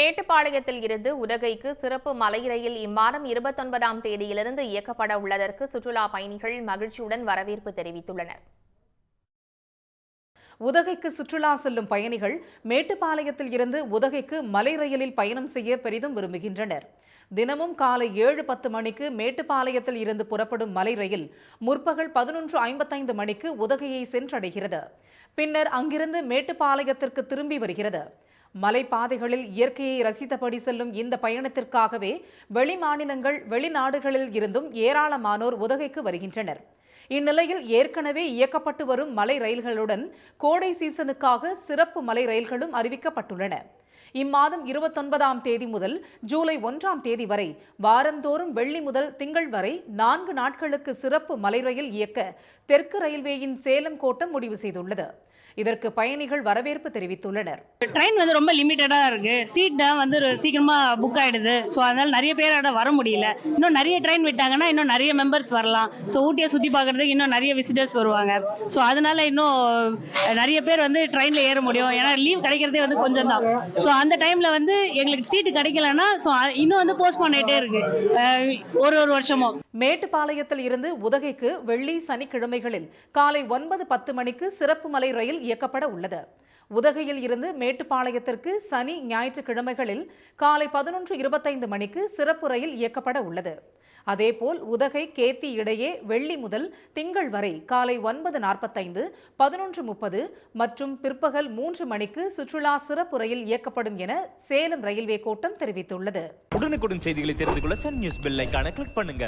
மேட்டுப்பாளையத்தில் இருந்து உதகைக்கு சிறப்பு மலை ரயில் இம்மாதம் இருபத்தொன்பதாம் தேதியிலிருந்து இயக்கப்பட உள்ளதற்கு சுற்றுலா பயணிகள் மகிழ்ச்சியுடன் வரவேற்பு தெரிவித்துள்ளனர். உதகைக்கு சுற்றுலா செல்லும் பயணிகள் மேட்டுப்பாளையத்தில் இருந்து உதகைக்கு மலை ரயிலில் பயணம் செய்ய பெரிதும் விரும்புகின்றனர். தினமும் காலை ஏழு பத்து மணிக்கு மேட்டுப்பாளையத்தில் இருந்து புறப்படும் மலை ரயில் முற்பகல் பதினொன்று ஐம்பத்தைந்து மணிக்கு உதகையை சென்றடைகிறது. பின்னர் அங்கிருந்து மேட்டுப்பாளையத்திற்கு திரும்பி வருகிறது. மலைப்பாதைகளில் இயற்கையை ரசித்தபடி செல்லும் இந்த பயணத்திற்காகவே வெளி மாநிலங்கள் வெளிநாடுகளில் இருந்தும் ஏராளமானோர் உதகைக்கு வருகின்றனர். இந்நிலையில் ஏற்கனவே இயக்கப்பட்டு வரும் மலை ரயில்களுடன் கோடை சீசனுக்காக சிறப்பு மலை ரயில்களும் அறிவிக்கப்பட்டுள்ளன. இம்மாதம் இருபத்தொன்பதாம் தேதி முதல் ஜூலை ஒன்றாம் தேதி வரை வாரந்தோறும் வெள்ளி முதல் திங்கள் வரை நான்கு நாட்களுக்கு சிறப்பு மலை ரயில் இயக்க தெற்கு ரயில்வேயின் சேலம் கோட்டம் முடிவு செய்துள்ளது. இதற்கு பயணிகள் வரவேற்பு தெரிவித்துள்ளனர். ட்ரெயின் வந்து ரொம்ப லிமிட்டடா இருக்கு. சீட் வந்து சீக்கிரமா புக் ஆயிடுது. ஸோ அதனால நிறைய பேரோட வர முடியல. இன்னும் நிறைய ட்ரெயின் விட்டாங்கன்னா இன்னும் நிறைய மெம்பர்ஸ் வரலாம். ஸோ ஊட்டியை சுற்றி பார்க்கறதுக்கு இன்னும் நிறைய விசிட்டர்ஸ் வருவாங்க. ஸோ அதனால இன்னும் நிறைய பேர் வந்து ட்ரெயினில் ஏற முடியும். ஏன்னா லீவ் கிடைக்கிறதே வந்து கொஞ்சம் தான் ஸோ ஸோ அந்த டைமில் வந்து எங்களுக்கு சீட்டு கிடைக்கலன்னா ஸோ இன்னும் வந்து போஸ்ட் பண்ணிட்டே இருக்கு. ஒரு ஒரு வருஷமும் மேட்டுப்பாளையத்தில் இருந்து உதகைக்கு வெள்ளி சனிக்கிழமைகளில் காலை ஒன்பது பத்து மணிக்கு சிறப்பு மலை ரயில் இயக்கப்பட உள்ளது. உதகையில் இருந்து மேட்டுப்பாளையத்திற்கு சனி ஞாயிற்றுக்கிழமைகளில் காலை பதினொன்று இருபத்தைந்து மணிக்கு சிறப்பு ரயில் இயக்கப்பட உள்ளது. அதேபோல் உதகை கேத்தி இடையே வெள்ளி முதல் திங்கள் வரை காலை ஒன்பது நாற்பத்தைந்து பதினொன்று முப்பது மற்றும் பிற்பகல் மூன்று மணிக்கு சுற்றுலா சிறப்பு ரயில் இயக்கப்படும் என சேலம் ரயில்வே கோட்டம் தெரிவித்துள்ளது. உடனுக்குடன் செய்திகளை தெரிந்து கொள்ள சன் நியூஸ் பெல் ஐகானை கிளிக் பண்ணுங்க.